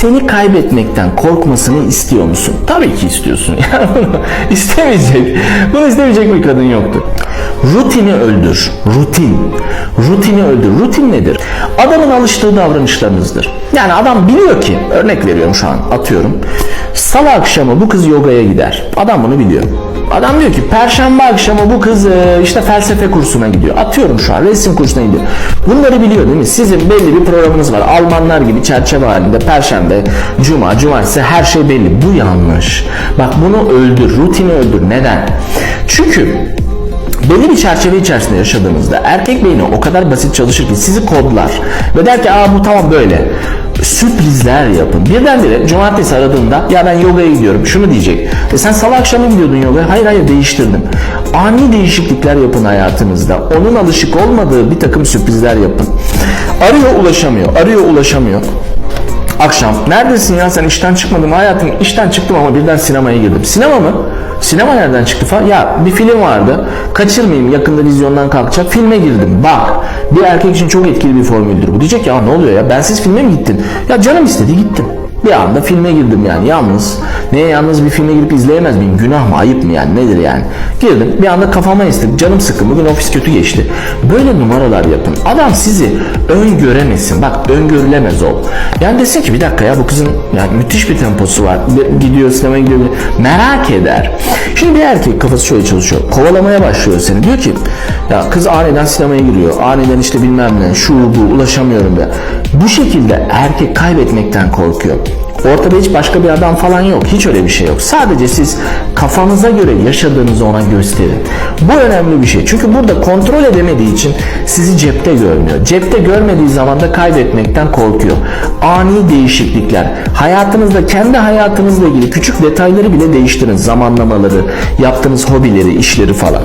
seni kaybetmekten korkmasını istiyor musun? Tabii ki istiyorsun. Yani bunu istemeyecek. Bunu istemeyecek bir kadın yoktur. Rutini öldür. Rutin. Rutini öldür. Rutin nedir? Adamın alıştığı davranışlarınızdır. Yani adam biliyor ki, örnek veriyorum şu an, atıyorum. Salı akşamı bu kız yogaya gider. Adam bunu biliyor. Adam diyor ki perşembe akşamı bu kız e, işte felsefe kursuna gidiyor. Atıyorum şu an resim kursuna gidiyor. Bunları biliyor değil mi? Sizin belli bir programınız var. Almanlar gibi çerçeve halinde perşembe, cuma, cumartesi her şey belli. Bu yanlış. Bak bunu öldür, rutini öldür. Neden? Çünkü belli bir çerçeve içerisinde yaşadığınızda erkek beyni o kadar basit çalışır ki sizi kodlar ve der ki aa bu tamam böyle sürprizler yapın. Birdenbire cumartesi aradığında ya ben yogaya gidiyorum şunu diyecek. E sen salı akşamı gidiyordun yogaya. Hayır hayır değiştirdim. Ani değişiklikler yapın hayatınızda. Onun alışık olmadığı bir takım sürprizler yapın. Arıyor ulaşamıyor. Arıyor ulaşamıyor. Akşam neredesin ya sen işten çıkmadın hayatım işten çıktım ama birden sinemaya girdim. Sinema mı? Sinema nereden çıktı falan? Ya bir film vardı. Kaçırmayayım yakında vizyondan kalkacak. Filme girdim. Bak bir erkek için çok etkili bir formüldür bu. Diyecek ya ne oluyor ya bensiz filme mi gittin? Ya canım istedi gittim. Bir anda filme girdim yani yalnız. Neye yalnız bir filme girip izleyemez miyim? Günah mı? Ayıp mı yani? Nedir yani? Girdim. Bir anda kafama esti. Canım sıkkın. Bugün ofis kötü geçti. Böyle numaralar yapın. Adam sizi öngöremesin. Bak öngörülemez ol. Yani desin ki bir dakika ya bu kızın yani müthiş bir temposu var. Gidiyor sinemaya gidiyor. Merak eder. Şimdi bir erkek kafası şöyle çalışıyor. Kovalamaya başlıyor seni. Diyor ki ya kız aniden sinemaya giriyor. Aniden işte bilmem ne şu bu ulaşamıyorum da. Bu şekilde erkek kaybetmekten korkuyor. Ortada hiç başka bir adam falan yok. Hiç öyle bir şey yok. Sadece siz kafanıza göre yaşadığınızı ona gösterin. Bu önemli bir şey. Çünkü burada kontrol edemediği için sizi cepte görmüyor. Cepte görmediği zaman da kaybetmekten korkuyor. Ani değişiklikler. Hayatınızda kendi hayatınızla ilgili küçük detayları bile değiştirin. Zamanlamaları, yaptığınız hobileri, işleri falan.